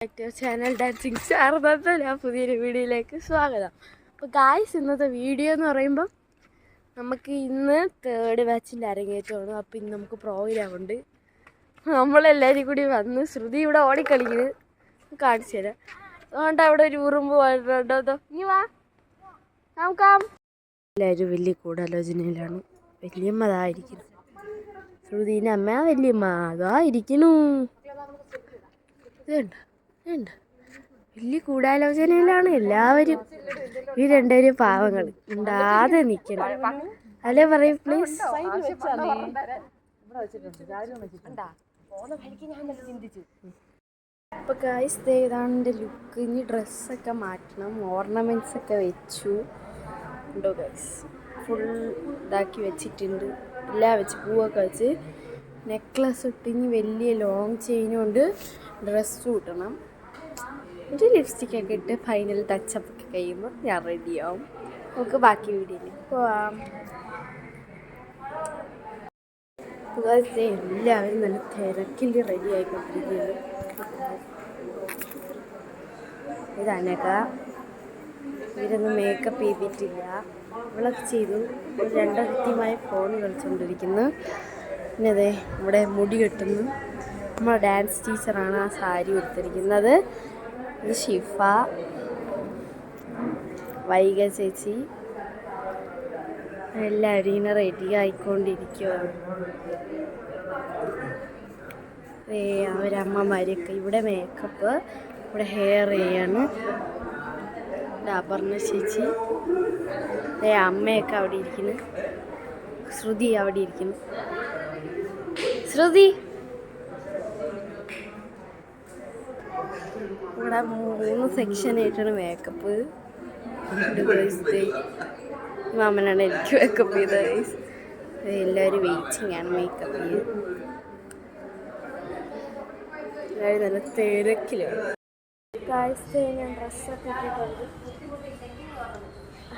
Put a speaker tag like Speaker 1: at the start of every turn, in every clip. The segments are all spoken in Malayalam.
Speaker 1: ചാനൽ ഡാൻസിങ് സ്റ്റാർ ബന്ധല പുതിയൊരു വീഡിയോയിലേക്ക് സ്വാഗതം. അപ്പോൾ ഗായ്സ് ഇന്നത്തെ വീഡിയോ എന്ന് പറയുമ്പം നമുക്ക് ഇന്ന് തേർഡ് ബാച്ചിന്റെ അരങ്ങേറ്റമാണ്. അപ്പോൾ ഇന്ന് നമുക്ക് പ്രോഗ്രാം ഉണ്ട്. നമ്മളെല്ലാവരും കൂടി വന്ന് ശ്രുതി ഇവിടെ ഓടിക്കളിക്കുന്നത് കാണിച്ചു തരാം. അതുകൊണ്ട് അവിടെ ഒരു ഉറുമ്പ് പോയിട്ടുണ്ടോ. ഇനി വാ. നമുക്കാം എല്ലാവരും വലിയ കൂടാലോചനയിലാണ്. വലിയമ്മ അതായിരിക്കുന്നു ശ്രുതിന്റെ അമ്മ വലിയമ്മ? അതായിരിക്കുന്നു. ഇതുണ്ട്. ഇതുണ്ട് വലിയ കൂടാലോചനയിലാണ് എല്ലാവരും ഈ രണ്ടുപേരും പാവങ്ങൾ. ഉണ്ടാതെ നിൽക്കണം. അല്ലേ പറയും പ്ലീസ് അപ്പോൾ ഗായ്സ് ഇതാണ് എന്റെ ലുക്ക് ഇനി ഡ്രസ്സൊക്കെ മാറ്റണം. ഓർണമെന്റ്സ് ഒക്കെ വെച്ചു. ഉണ്ടോ ഗൈസ് ഫുൾ ഇതാക്കി വെച്ചിട്ടുണ്ട്. എല്ലാം വെച്ച് പൂവൊക്കെ വെച്ച്. നെക്ലസ് ഇട്ട് വലിയ ലോങ് ചെയിനും ഉണ്ട് ഡ്രസ്സ് കൂട്ടണം ഒരു ലിപ്സ്റ്റിക്കൊക്കെ ഇട്ട് ഫൈനൽ ടച്ചപ്പ് ഒക്കെ കഴിയുമ്പോൾ ഞാൻ റെഡിയാവും നമുക്ക് ബാക്കി വീഡിയോയിൽ പോവാം. എല്ലാവരും നല്ല തിരക്കിൽ റെഡി ആയിക്കൊണ്ടിരിക്കുകയാണ്. ഇതാണേക്ക ഇവരൊന്നും മേക്കപ്പ് ചെയ്തിട്ടില്ല. ഇവളൊക്കെ ചെയ്തു. രണ്ടോ കൃത്യമായി ഫോൺ കളിച്ചുകൊണ്ടിരിക്കുന്നു പിന്നെ അതെ ഇവിടെ മുടി കെട്ടുന്നു. നമ്മുടെ ഡാൻസ് ടീച്ചറാണ് ആ സാരി കൊടുത്തിരിക്കുന്നത് ഇത് ഷിഫ വൈക ചേച്ചി. എല്ലാവരും ഇങ്ങനെ റെഡി ആയിക്കൊണ്ടിരിക്കുകയാണ് ഏ അവരമ്മമാരൊക്കെ ഇവിടെ മേക്കപ്പ് ഇവിടെ ഹെയർ ചെയ്യാണ്. അപർണ ചേച്ചി. ഏ അമ്മയൊക്കെ അവിടെ ഇരിക്കുന്നു. ശ്രുതി അവിടെ ഇരിക്കുന്നു. ശ്രുതി! ഇവിടെ മൂന്ന് സെക്ഷൻ ആയിട്ടാണ് മേക്കപ്പ് മാമനാണ് എനിക്ക് മേക്കപ്പ് guys. എല്ലാവരും വെയിറ്റിംഗ് ആണ് മേക്കപ്പ് ചെയ്യാൻ എല്ലാവരും നല്ല തിരക്കിലാണ് ഞാൻ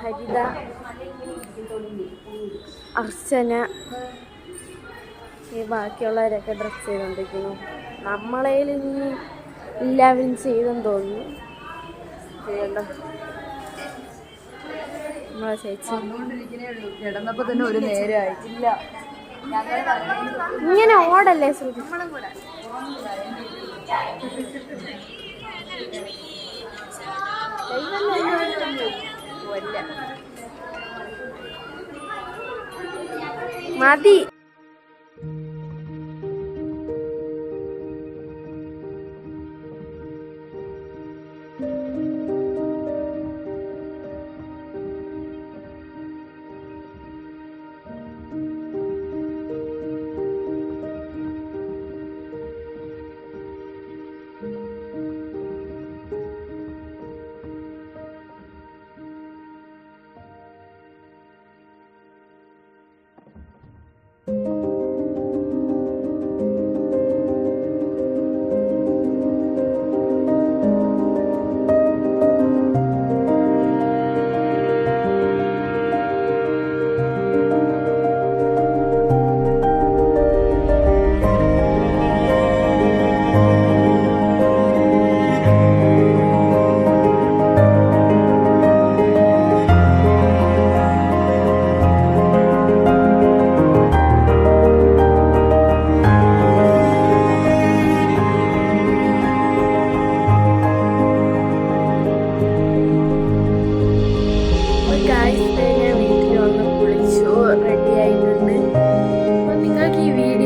Speaker 1: ഹരിത അർച്ചന ഈ ബാക്കിയുള്ളവരൊക്കെ ഡ്രസ്സ് ചെയ്തുകൊണ്ടിരിക്കുന്നു നമ്മളേൽ ഇനി എല്ലാവരും ചെയ്തെന്ന് തോന്നുന്നു. ചെയ്യണ്ടോ. നമ്മളെ ചേച്ചി.
Speaker 2: കിടന്നപ്പോ തന്നെ ഒരു നേരമായി ഇല്ല.
Speaker 1: ഇങ്ങനെ ഓടല്ലേ ശ്രുതി? മതി. ഗായ്സ്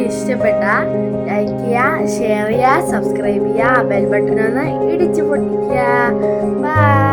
Speaker 1: ഇഷ്ടപ്പെട്ട ലൈക്ക് ചെയ്യുക ഷെയർ ചെയ്യുക സബ്സ്ക്രൈബ് ചെയ്യുക ബെൽ ബട്ടൺ ഒന്ന് ഇടിച്ചു പൊട്ടിക്കുക. ബൈ